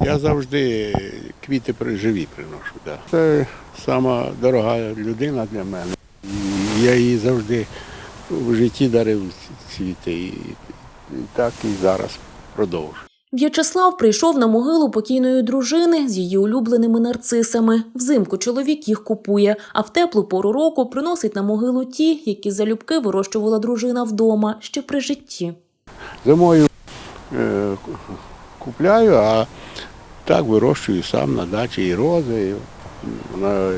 Я завжди квіти при- живі приношу. Да. Це сама дорога людина для мене. Я їй завжди в житті дарив цвіти. І так і зараз продовжую. В'ячеслав прийшов на могилу покійної дружини з її улюбленими нарцисами. Взимку чоловік їх купує, а в теплу пору року приносить на могилу ті, які залюбки вирощувала дружина вдома ще при житті. Зимою е, купляю, а так вирощую сам на дачі і рози. Вона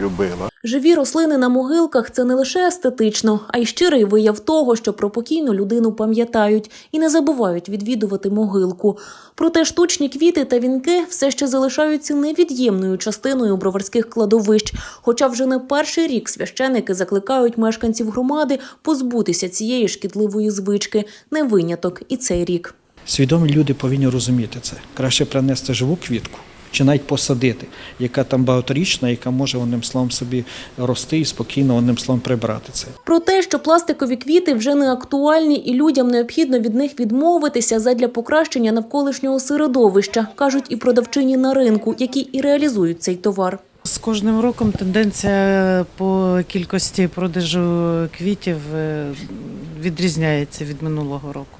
любила. Живі рослини на могилках це не лише естетично, а й щирий вияв того, що про покійну людину пам'ятають і не забувають відвідувати могилку. Проте штучні квіти та вінки все ще залишаються невід'ємною частиною броварських кладовищ. Хоча вже не перший рік священики закликають мешканців громади позбутися цієї шкідливої звички. Не виняток і цей рік. Свідомі люди повинні розуміти це. Краще принести живу квітку чи навіть посадити, яка там багаторічна, яка може одним словом собі рости і спокійно одним словом прибрати це. Про те, що пластикові квіти вже не актуальні і людям необхідно від них відмовитися задля покращення навколишнього середовища, кажуть і продавчині на ринку, які і реалізують цей товар. З кожним роком тенденція по кількості продажу квітів е, відрізняється від минулого року.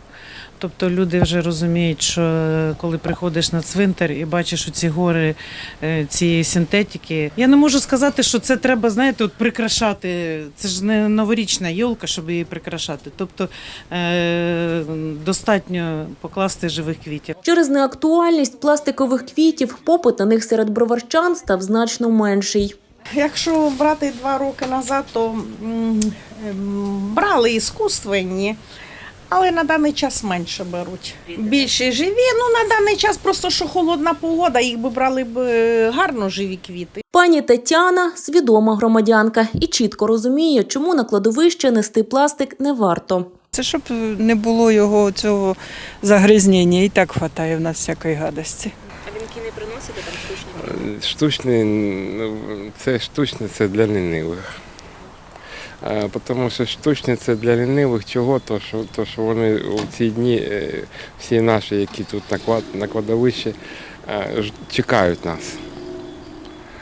Тобто люди вже розуміють, що коли приходиш на цвинтар і бачиш оці гори е, цієї синтетики, я не можу сказати, що це треба, знаєте, от прикрашати. Це ж не новорічна йолка, щоб її прикрашати. Тобто е, достатньо покласти живих квітів. Через неактуальність пластикових квітів попит на них серед броварчан став значно менший. Якщо брати два роки назад, то м, ем, брали іскусственні, але на даний час менше беруть. Більше живі. Ну на даний час просто що холодна погода, їх би брали б е, гарно живі квіти. Пані Тетяна свідома громадянка і чітко розуміє, чому на кладовище нести пластик не варто. Це щоб не було його цього загрязнення, і так вистачає в нас всякої гадості. А вінки не приносите там Штучне, ну, це штучне це для лінивих. А, Тому що штучне це для лінивих чого? То що, то, що вони у ці дні, е, всі наші, які тут на, клад, кладовищі, е, ж- чекають нас.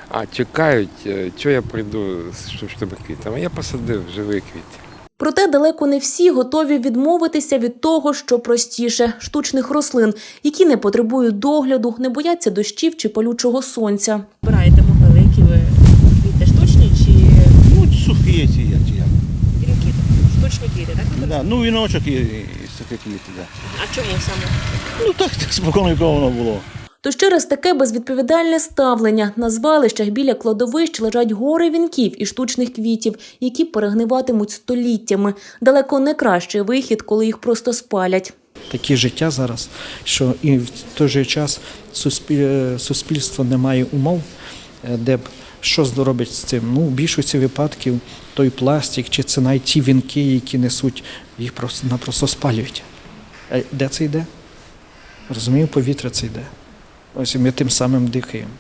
А чекають, е, що я прийду з штучними квітами. Я посадив живі квіти. Проте далеко не всі готові відмовитися від того, що простіше штучних рослин, які не потребують догляду, не бояться дощів чи палючого сонця. Збираєте могили, які ви квіти штучні чи Ну, сухі ці я ті. я. вінки? Штучні так? Да, ну віночок і, і сухі квіти, да. А чому саме? Ну так спокійно якого воно було. Тож через таке безвідповідальне ставлення на звалищах біля кладовищ лежать гори вінків і штучних квітів, які перегниватимуть століттями. Далеко не кращий вихід, коли їх просто спалять. Таке життя зараз, що і в той же час суспіль- е, суспільство не має умов, де б що зробить з цим. Ну, в більшості випадків той пластик чи це навіть ті вінки, які несуть, їх просто напросто спалюють. Е, Де це йде? Розумію, повітря це йде. Ось ми тим самим дихаємо.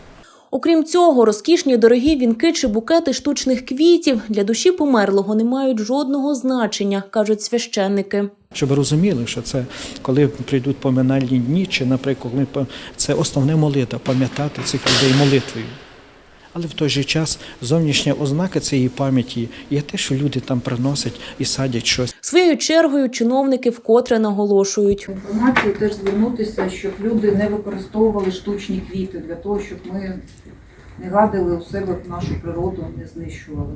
Окрім цього, розкішні дорогі вінки чи букети штучних квітів для душі померлого не мають жодного значення, кажуть священники. Щоб розуміли, що це коли прийдуть поминальні дні, чи, наприклад, це основне молитва, пам'ятати цих людей молитвою. Але в той же час зовнішня ознака цієї пам'яті є те, що люди там приносять і садять щось. Своєю чергою чиновники вкотре наголошують. інформацію теж звернутися, щоб люди не використовували штучні квіти для того, щоб ми не гадили у себе нашу природу, не знищували.